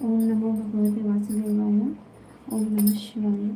ఓం నమో భగవతి వాసుదేవాయ ఓం నమ శివాయ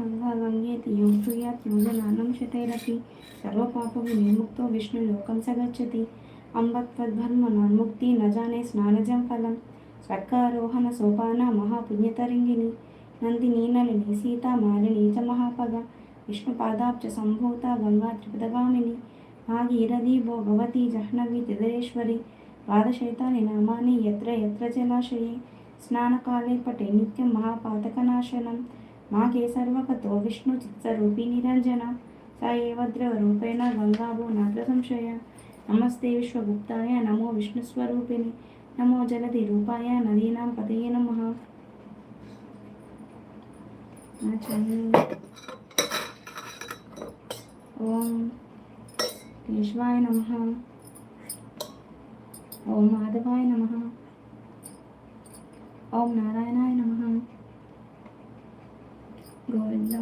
గంగా యోగ్యాత్ యోగయాత్ యోజనానం శతైరపి విష్ణు లోకం సగచ్చతి అంబత్వద్భర్మణోన్ముక్తి న నజానే స్నానజం ఫలం స్వర్గారోహణ సోపాన మహాపుణ్యతరంగిణి నందిని నలిని సీతా మాలిని చ మహాపగ విష్ణుపాదాబ్జ సంభూత గంగా త్రిపదగామిని భాగీరథీ భో భవతి జహ్నవి తిదరేశ్వరి పాదశైతాని నామాని ఎత్ర ఎత్ర జలాశయే స్నానకాలే పటే నిత్యం మహాపాతకనాశనం మాకే సర్వకతో విష్ణు చిత్సరూపి నిరంజన స ఏవ ద్రవరూపేణ గంగాభో నాత్ర సంశయ. నమస్తే విశ్వగుప్తాయ నమో విష్ణుస్వరూపిణి నమో జలధి రూపాయ నదీనాం పతయ నమ. ఓం కేశవాయ నమ. ఓం మాధవాయ నమ. ఓం నారాయణాయ నమ. గోవింద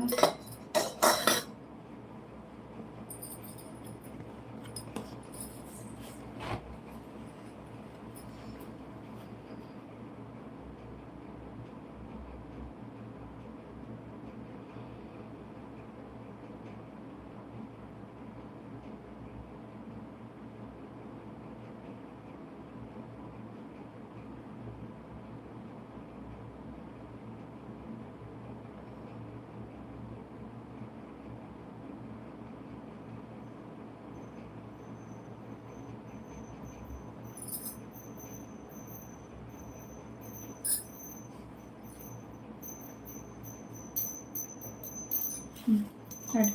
ఓం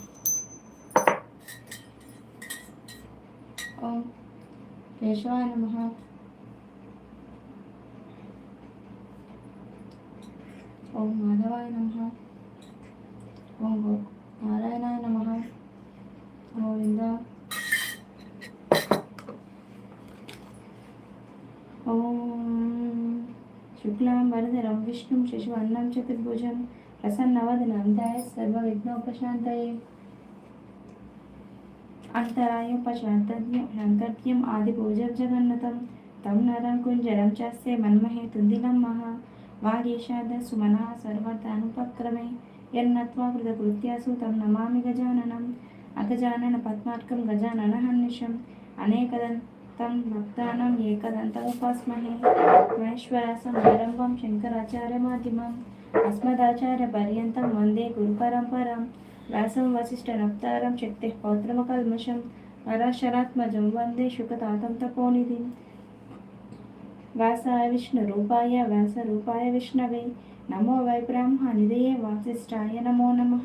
కేశవాయ నమ ఓం మాధవాయ నమ ఓం నారాయణాయ నమ గోవింద ఓం శుక్లాం వరదరం విష్ణుం శశివర్ణం చతుర్భుజం ప్రసన్నవదనాంతాయ సర్వ విఘ్నోపశాంతయే. ప్రసన్నవదనం ధ్యాయ సర్వవిఘ్నోపశాంతయే అంతరాయోపశాంతర్యం ఆదిభోజర్జగన్నతం తం నరం కుంజరం చేస్తే మన్మహే తుందిలం మహా. వాగేషాద సుమన సర్వతానుపక్రమే యన్నత్వా కృతకృత్యాసు తం నమామి గజాననం. అగజానన పద్మార్కం గజానన హన్నిషం. అనేకదం తం భక్తానం ఏకదంత ఉపాస్మహే. మహేశ్వరాసం ఆరంభం శంకరాచార్య మాధ్యమం అస్మదాచార్య పర్యంతం వందే గురుపరంపరాం. వ్యాసం వశిష్ఠ నప్తారం శక్తి పౌత్రమ కల్మషం పరాశరాత్మజం వందే శుకతాతం తపోనిధి. వ్యాసాయ విష్ణు రూపాయ వ్యాస రూపాయ విష్ణవే. నమో వై బ్రహ్మనిధయే వాసిష్ఠాయ నమో నమ.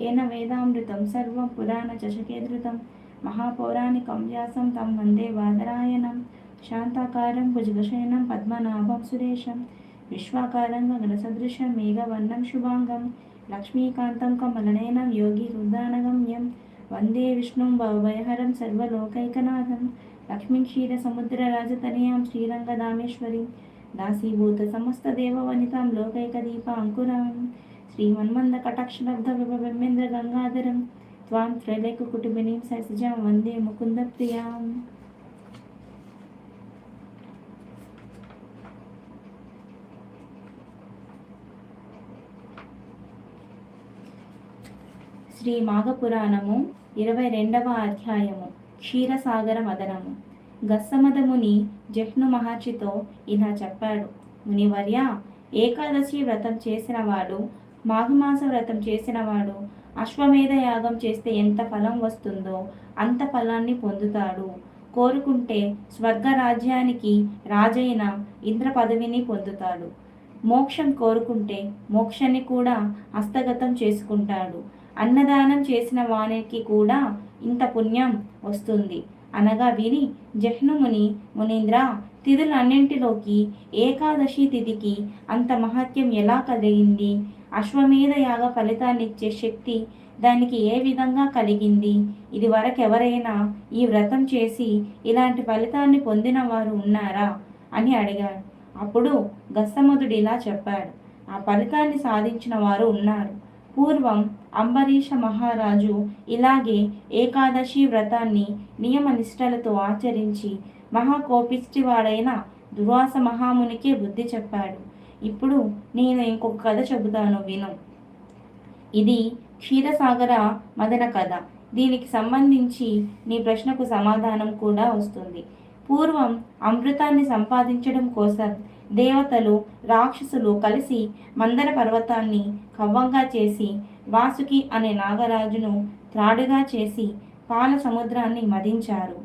ఏన వేదామృతం సర్వం పురాణ పురాణచషకేధృతం మహాపౌరాణికం వ్యాసం తం వందే వాదరాయణం శాంతాకారం భుజగశయనం పద్మనాభం సురేశం. విశ్వాకారం గగనసదృశం మేఘవర్ణం శుభాంగం లక్ష్మీకాంతం కమలనయనం యోగి హృదానగమ్యం వందే విష్ణుం భవభయహరం సర్వలోకైకనాథం. లక్ష్మీ క్షీరసముద్రరాజతనయాం శ్రీరంగదామేశ్వరీం దాసీభూత సమస్తదేవవనితాం లోకైకదీప అంకురాం శ్రీమన్మంద కటాక్షలబ్ధ విభబింబేంద్ర గంగాధరం త్వాం త్రైలేక కుటుంబినీం సైసజాం వందే ముకుంద ప్రియాం శ్రీ మాఘపురాణము ఇరవై రెండవ అధ్యాయము. క్షీరసాగర మదనము. గస్సమదముని జహ్ను మహర్షితో ఇలా చెప్పాడు. మునివర్య ఏకాదశి వ్రతం చేసినవాడు మాఘమాస వ్రతం చేసినవాడు అశ్వమేధ యాగం చేస్తే ఎంత ఫలం వస్తుందో అంత ఫలాన్ని పొందుతాడు. కోరుకుంటే స్వర్గ రాజ్యానికి రాజైన ఇంద్ర పదవిని పొందుతాడు. మోక్షం కోరుకుంటే మోక్షాన్ని కూడా హస్తగతం చేసుకుంటాడు. అన్నదానం చేసిన వానికి కూడా ఇంత పుణ్యం వస్తుంది. అనగా విని జహ్నుముని మునీంద్ర తిథులన్నింటిలోకి ఏకాదశి తిథికి అంత మహత్యం ఎలా కలిగింది? అశ్వమేధ యాగ ఫలితాన్నిచ్చే శక్తి దానికి ఏ విధంగా కలిగింది? ఇది వరకెవరైనా ఈ వ్రతం చేసి ఇలాంటి ఫలితాన్ని పొందిన వారు ఉన్నారా? అని అడిగాడు. అప్పుడు గస్తమధుడు ఇలా చెప్పాడు. ఆ ఫలితాన్ని సాధించిన వారు ఉన్నారు. పూర్వం అంబరీష మహారాజు ఇలాగే ఏకాదశి వ్రతాన్ని నియమ నిష్టలతో ఆచరించి మహాకోపిష్టివాడైన దుర్వాస మహామునికే బుద్ధి చెప్పాడు. ఇప్పుడు నేను ఇంకొక కథ చెబుతాను విను. ఇది క్షీరసాగర మదన కథ. దీనికి సంబంధించి నీ ప్రశ్నకు సమాధానం కూడా వస్తుంది. పూర్వం అమృతాన్ని సంపాదించడం కోసం దేవతలు రాక్షసులు కలిసి మందర పర్వతాన్ని కవ్వంగా చేసి వాసుకి అనే నాగరాజును త్రాడుగా చేసి పాల సముద్రాన్ని మదించారు.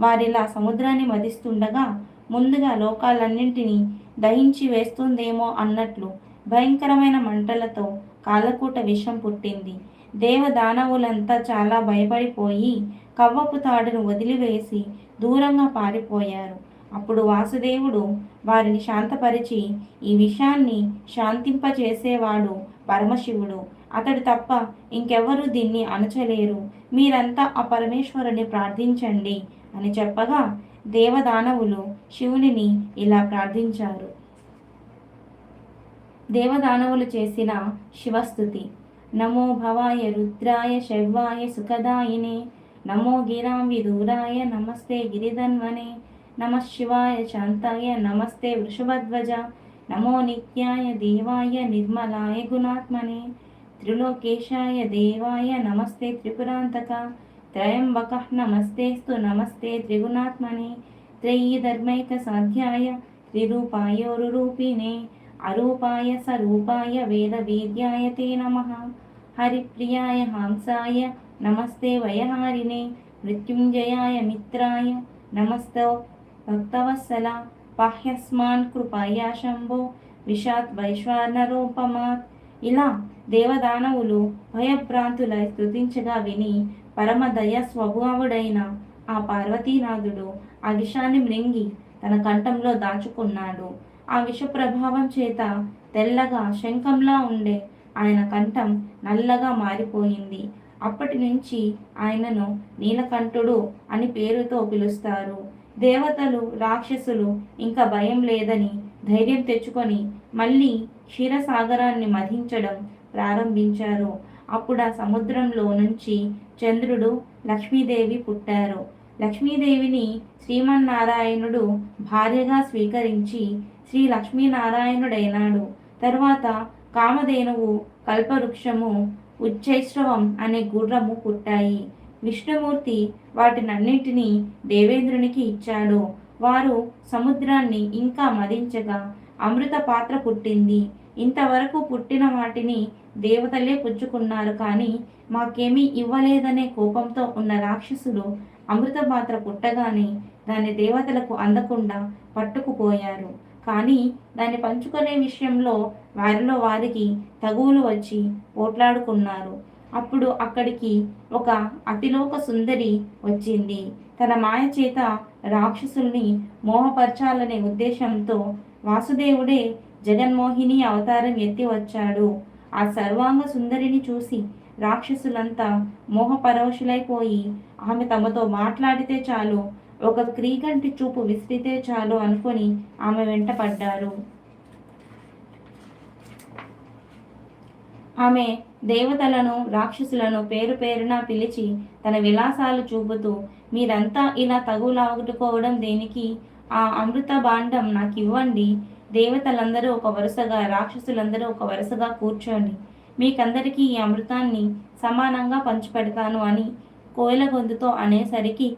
వారిలా సముద్రాన్ని మదిస్తుండగా ముందుగా లోకాలన్నింటినీ దహించి వేస్తుందేమో అన్నట్లు భయంకరమైన మంటలతో కాలకూట విషం పుట్టింది. దేవదానవులంతా చాలా భయపడిపోయి కవ్వపు తాడును వదిలివేసి దూరంగా పారిపోయారు. అప్పుడు వాసుదేవుడు వారిని శాంతపరిచి ఈ విషయాన్ని శాంతింపచేసేవాడు పరమశివుడు. అతడు తప్ప ఇంకెవ్వరూ దీన్ని అణచలేరు మీరంతా ఆ పరమేశ్వరుని ప్రార్థించండి అని చెప్పగా దేవదానవులు శివునిని ఇలా ప్రార్థించారు. దేవదానవులు చేసిన శివస్థుతి. నమో భవాయ రుద్రాయ శవ్వాయ సుఖదాయినే. నమో గిరాం విదూరాయ నమస్తే గిరిధన్వనే. నమ శివాయ శాంతాయ నమస్తే వృషభధ్వజ నమో నిత్యాయ దేవాయ నిర్మలాయ గుణాత్మనే త్రిలోకేశాయ దేవాయ నమస్తే త్రిపురాంతక త్రయంబక నమస్తేస్తు నమస్తే త్రిగుణాత్మనే త్రయీ ధర్మైక సాధ్యాయ త్రిరూపాయోరురూపిణే అరూపాయ సరూపాయ వేదవేద్యాయ తే నమ హరిప్రియాయ హంసాయ నమస్తే వయహారిణే మృత్యుంజయాయ మిత్రాయ నమస్తో భక్తవత్సల పాహ్యస్మాన్ కృపాయా శంభో విషాత్ వైశ్వానరూపమాత్ ఇలా దేవదానవులు భయభ్రాంతులై స్థుతించగా విని పరమ దయ స్వభావుడైన ఆ పార్వతీనాథుడు ఆ విషాన్ని మృంగి తన కంఠంలో దాచుకున్నాడు. ఆ విష ప్రభావం చేత తెల్లగా శంఖంలా ఉండే ఆయన కంఠం నల్లగా మారిపోయింది. అప్పటి నుంచి ఆయనను నీలకంఠుడు అని పేరుతో పిలుస్తారు. దేవతలు రాక్షసులు ఇంకా భయం లేదని ధైర్యం తెచ్చుకొని మళ్ళీ క్షీరసాగరాన్ని మధించడం ప్రారంభించారు. అప్పుడు ఆ సముద్రంలో నుంచి చంద్రుడు లక్ష్మీదేవి పుట్టారు. లక్ష్మీదేవిని శ్రీమన్నారాయణుడు భార్యగా స్వీకరించి శ్రీ లక్ష్మీనారాయణుడైనాడు. తర్వాత కామధేనువు కల్పవృక్షము ఉచ్చైశ్రవం అనే గుర్రము పుట్టాయి. విష్ణుమూర్తి వాటినన్నింటినీ దేవేంద్రునికి ఇచ్చాడు. వారు సముద్రాన్ని ఇంకా మదించగా అమృత పాత్ర పుట్టింది. ఇంతవరకు పుట్టిన వాటిని దేవతలే పుచ్చుకున్నారు కానీ మాకేమీ ఇవ్వలేదనే కోపంతో ఉన్న రాక్షసులు అమృత పాత్ర పుట్టగానే దాన్ని దేవతలకు అందకుండా పట్టుకుపోయారు. కానీ దాన్ని పంచుకునే విషయంలో వారిలో వారికి తగువులు వచ్చి పోట్లాడుకున్నారు. అప్పుడు అక్కడికి ఒక అతిలోక సుందరి వచ్చింది. తన మాయ చేత రాక్షసుల్ని మోహపరచాలనే ఉద్దేశంతో వాసుదేవుడే జగన్మోహిని అవతారం ఎత్తి వచ్చాడు. ఆ సర్వాంగ సుందరిని చూసి రాక్షసులంతా మోహపరవశులైపోయి ఆమె తమతో మాట్లాడితే చాలు ఒక క్రీకంటి చూపు విసిరితే చాలు అనుకొని ఆమె వెంట పడ్డారు. ఆమె దేవతలను రాక్షసులను పేరు పేరున పిలిచి తన విలాసాలు చూపుతూ మీరంతా ఇలా తగులాగుటుకోవడం దేనికి? ఆ అమృత భాండం నాకు ఇవ్వండి. దేవతలందరూ ఒక వరుసగా రాక్షసులందరూ ఒక వరుసగా కూర్చోండి. మీకందరికీ ఈ అమృతాన్ని సమానంగా పంచిపెడతాను అని కోయిల గొంతుతో అనేసరికి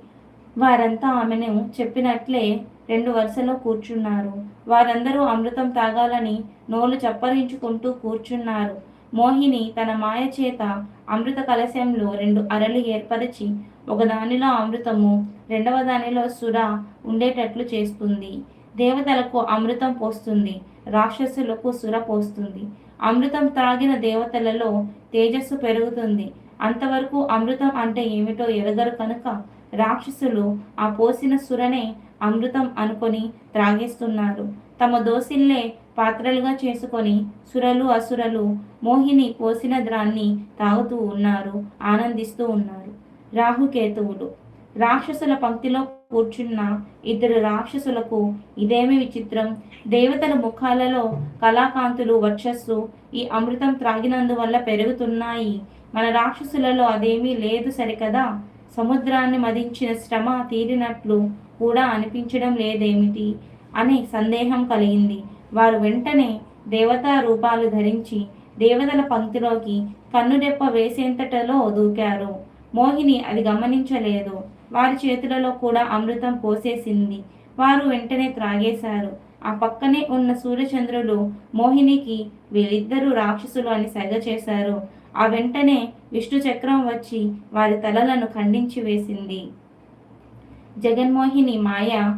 వారంతా ఆమెను చెప్పినట్లే రెండు వరుసలో కూర్చున్నారు. వారందరూ అమృతం తాగాలని నోలు చప్పరించుకుంటూ కూర్చున్నారు. మోహిని తన మాయ చేత అమృత కలశంలో రెండు అరలు ఏర్పరిచి ఒకదానిలో అమృతము రెండవ దానిలో సుర ఉండేటట్లు చేస్తుంది. దేవతలకు అమృతం పోస్తుంది రాక్షసులకు సుర పోస్తుంది. అమృతం త్రాగిన దేవతలలో తేజస్సు పెరుగుతుంది. అంతవరకు అమృతం అంటే ఏమిటో ఎరగరు కనుక రాక్షసులు ఆ పోసిన సురనే అమృతం అనుకొని త్రాగేస్తున్నారు తమ దోసిల్లే పాత్రలుగా చేసుకొని సురలు అసురలు మోహిని పోసిన ద్రాన్ని తాగుతూ ఉన్నారు ఆనందిస్తూ ఉన్నారు. రాహుకేతువులు. రాక్షసుల పంక్తిలో కూర్చున్న ఇద్దరు రాక్షసులకు ఇదేమి విచిత్రం? దేవతల ముఖాలలో కళాకాంతులు వర్చస్సు ఈ అమృతం త్రాగినందువల్ల పెరుగుతున్నాయి. మన రాక్షసులలో అదేమీ లేదు సరికదా? సముద్రాన్ని మదించిన శ్రమ తీరినట్లు కూడా అనిపించడం లేదేమిటి? అని సందేహం కలిగింది. వారు వెంటనే దేవతా రూపాలు ధరించి దేవతల పంక్తిలోకి కన్నురెప్ప వేసేంతటలో దూకారు. మోహిని అది గమనించలేదు. వారి చేతులలో కూడా అమృతం పోసేసింది. వారు వెంటనే త్రాగేశారు. ఆ పక్కనే ఉన్న సూర్యచంద్రులు మోహినికి వీళ్ళిద్దరూ రాక్షసులు అని సెగ చేశారు. ఆ వెంటనే విష్ణు చక్రం వచ్చి వారి తలలను ఖండించి వేసింది. జగన్మోహిని మాయ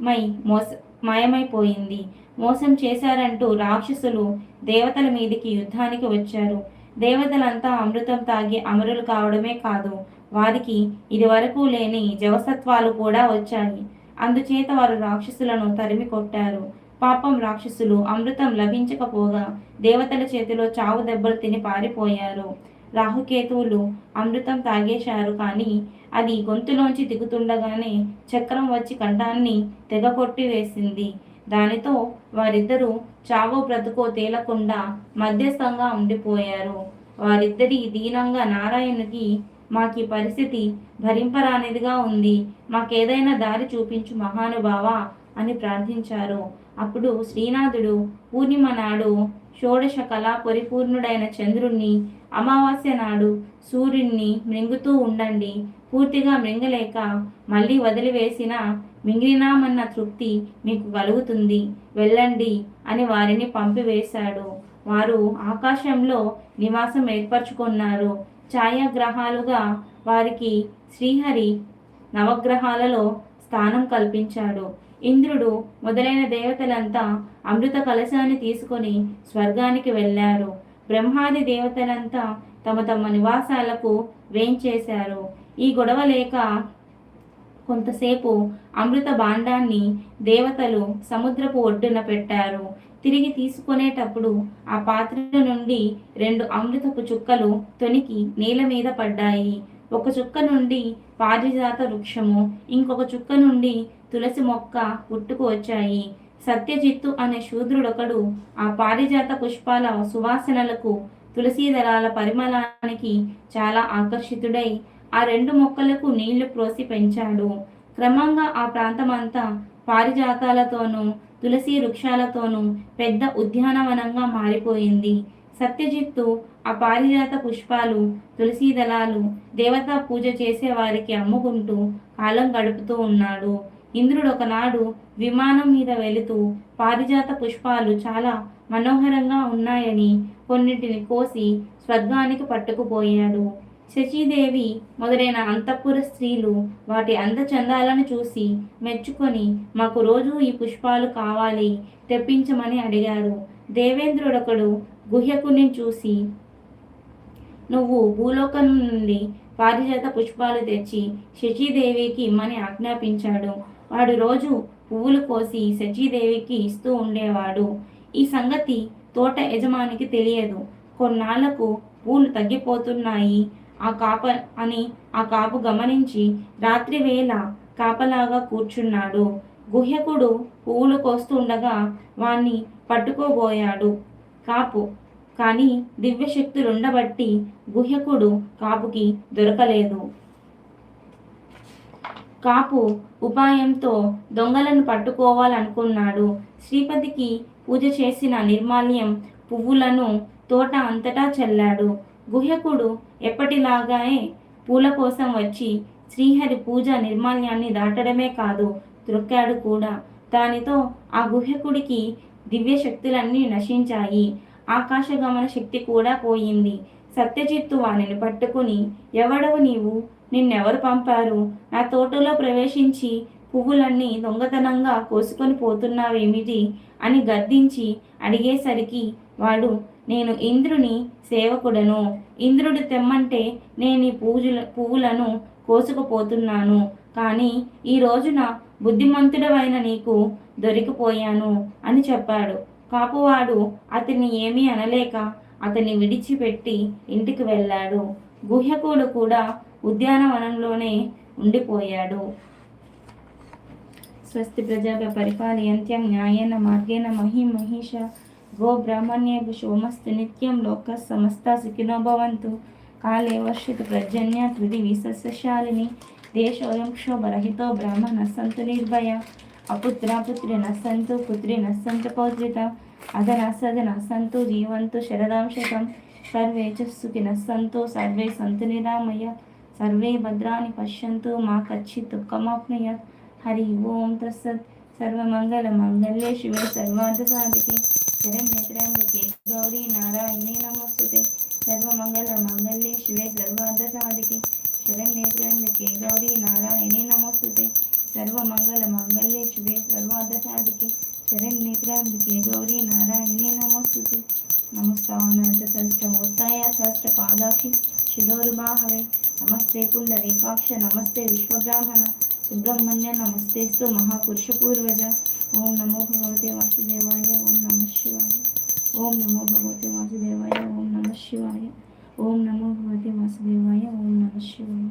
మై మోస మాయమైపోయింది. మోసం చేశారంటూ రాక్షసులు దేవతల మీదికి యుద్ధానికి వచ్చారు. దేవతలంతా అమృతం తాగి అమరులు కావడమే కాదు వారికి ఇదివరకు లేని జవసత్వాలు కూడా వచ్చాయి. అందుచేత వారు రాక్షసులను తరిమి కొట్టారు. పాపం రాక్షసులు అమృతం లభించకపోగా దేవతల చేతిలో చావు దెబ్బలు తిని పారిపోయారు. రాహుకేతువులు అమృతం తాగేశారు కానీ అది గొంతులోంచి దిగుతుండగానే చక్రం వచ్చి కంఠాన్ని తెగకొట్టి వేసింది. దానితో వారిద్దరూ చావో బ్రతుకో తేలకుండా మధ్యస్థంగా ఉండిపోయారు. వారిద్దరి దీనంగా నారాయణుకి మాకి పరిస్థితి భరింపరానిదిగా ఉంది. మాకేదైనా దారి చూపించు మహానుభావ అని ప్రార్థించారు. అప్పుడు శ్రీనాథుడు పూర్ణిమ నాడు షోడశ కళా పరిపూర్ణుడైన చంద్రుణ్ణి అమావాస్య నాడు సూర్యుణ్ణి మృంగుతూ ఉండండి. పూర్తిగా మింగలేక మళ్ళీ వదిలివేసిన మింగినామన్న తృప్తి మీకు కలుగుతుంది. వెళ్ళండి అని వారిని పంపివేశాడు. వారు ఆకాశంలో నివాసం ఏర్పరచుకున్నారు. ఛాయాగ్రహాలుగా వారికి శ్రీహరి నవగ్రహాలలో స్థానం కల్పించాడు. ఇంద్రుడు మొదలైన దేవతలంతా అమృత కలశాన్ని తీసుకొని స్వర్గానికి వెళ్ళారు. బ్రహ్మాది దేవతలంతా తమ తమ నివాసాలకు వేంచేశారు. ఈ గొడవ లేక కొంతసేపు అమృత భాండాన్ని దేవతలు సముద్రపు ఒడ్డున పెట్టారు. తిరిగి తీసుకునేటప్పుడు ఆ పాత్ర నుండి రెండు అమృతపు చుక్కలు తొనికి నేల మీద పడ్డాయి. ఒక చుక్క నుండి పారిజాత వృక్షము ఇంకొక చుక్క నుండి తులసి మొక్క పుట్టుకు వచ్చాయి. సత్యజిత్తు అనే శూద్రుడొకడు ఆ పారిజాత పుష్పాల సువాసనలకు తులసీ దళాల పరిమళానికి చాలా ఆకర్షితుడై ఆ రెండు మొక్కలకు నీళ్ళు ప్రోసి పెంచాడు. క్రమంగా ఆ ప్రాంతమంతా పారిజాతాలతోనూ తులసి వృక్షాలతోనూ పెద్ద ఉద్యానవనంగా మారిపోయింది. సత్యజిత్తు ఆ పారిజాత పుష్పాలు తులసీ దళాలు దేవతా పూజ చేసే వారికి అమ్ముకుంటూ కాలం గడుపుతూ ఉన్నాడు. ఇంద్రుడు ఒకనాడు విమానం మీద వెళుతూ పారిజాత పుష్పాలు చాలా మనోహరంగా ఉన్నాయని కొన్నిటిని కోసి స్వర్గానికి పట్టుకుపోయాడు. శచీదేవి మొదలైన అంతఃపుర స్త్రీలు వాటి అందచందాలను చూసి మెచ్చుకొని మాకు రోజు ఈ పుష్పాలు కావాలి తెప్పించమని అడిగారు. దేవేంద్రుడొకడు గుహ్యకుని చూసి నువ్వు భూలోకం నుండి పారిజాత పుష్పాలు తెచ్చి శచీదేవికి ఇమ్మని ఆజ్ఞాపించాడు. వాడు రోజు పువ్వులు కోసి శచీదేవికి ఇస్తూ ఉండేవాడు. ఈ సంగతి తోట యజమానికి తెలియదు. కొన్నాళ్ళకు పూలు తగ్గిపోతున్నాయి. ఆ కాప అని ఆ కాపు గమనించి రాత్రి వేళ కాపలాగా కూర్చున్నాడు. గుహ్యకుడు పువ్వులు కోస్తుండగా వాణ్ణి పట్టుకోబోయాడు కాపు. కానీ దివ్యశక్తులుండబట్టి గుహ్యకుడు కాపుకి దొరకలేదు. కాపు ఉపాయంతో దొంగలను పట్టుకోవాలనుకున్నాడు. శ్రీపతికి పూజ చేసిన నిర్మాల్యం పువ్వులను తోట అంతటా చల్లాడు. గుహ్యకుడు ఎప్పటిలాగానే పూల కోసం వచ్చి శ్రీహరి పూజ నిర్మాల్యాన్ని దాటడమే కాదు త్రొక్కాడు కూడా. దానితో ఆ గుహ్యకుడికి దివ్య శక్తులన్నీ నశించాయి. ఆకాశగమన శక్తి కూడా పోయింది. సత్యజిత్తు వానిని పట్టుకుని ఎవడవు నీవు? నిన్నెవరు పంపారు? నా తోటలో ప్రవేశించి పువ్వులన్నీ దొంగతనంగా కోసుకొని పోతున్నావేమిటి? అని గద్దించి అడిగేసరికి వాడు నేను ఇంద్రుని సేవకుడను. ఇంద్రుడు తెమ్మంటే నేను ఈ పూజల పువ్వులను కోసుకుపోతున్నాను. కానీ ఈ రోజున బుద్ధిమంతుడవైన నీకు దొరికిపోయాను అని చెప్పాడు. కాపువాడు అతన్ని ఏమీ అనలేక అతన్ని విడిచిపెట్టి ఇంటికి వెళ్ళాడు. గుహ్యకుడు కూడా ఉద్యానవనంలోనే ఉండిపోయాడు. స్వస్తి ప్రజాభ పరిపాలయంత్యం న్యాయేన మార్గేణ మహి మహిష గో బ్రాహ్మణ్యేభ సోమస్తు నిత్యం లోక సమస్త సుఖినో భవంతు కాలే వర్షిత ప్రజన్య పృథివీ సస్యశాలిని దేశోయం క్షోభరహితో బ్రాహ్మణ సంతు నిర్భయ అపుత్ర పుత్రి నస్సంతు పుత్రి నస్సంతు పౌత్రిత అదన సదన సంతు జీవంతు శరదాం శతం సర్వే చ సుఖినః సర్వే సంతు నిరామయ సర్వే భద్రాన్ని పశ్యంతు మా కచ్చి దుఃఖమాప్నుయాత్ హరి ఓం తస్సత్ సర్వమంగళ మంగళ్యే శివే సర్వార్థసాధికే శరణ్యే త్ర్యంబకే గౌరీ నారాయణీ నమోస్తుతే. సర్వమంగళమంగళ్యే శివే సర్వార్థసాధికే శరణ్యే త్ర్యంబకే గౌరీ నారాయణీ నమోస్తుతే. సర్వమంగళమంగళ్యే శివే సర్వార్థసాధికే శరణ్యే త్ర్యంబకే గౌరీ నారాయణీ నమోస్తుతే. నమస్తానంత సహస్రమూర్తాయ సహస్రపాదాక్షి శిరోరుబాహవే. నమస్తే పుండరీకాక్ష నమస్తే విశ్వబ్రాహ్మణ. సుబ్రహ్మణ్య నమస్తేస్తు మహాపురుష పూర్వజ. ఓం నమో భగవతే వాసుదేవాయ ఓం నమ శివాయ. ఓం నమో భగవతే వాసుదేవాయ ఓం నమ శివాయ. ఓం నమో భగవతే వాసుదేవాయ ఓం నమ శివాయ.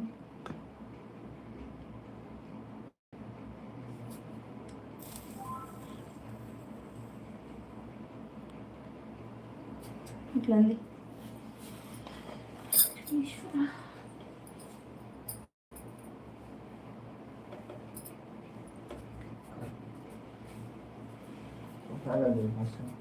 ఇట్లా ఉంది. de la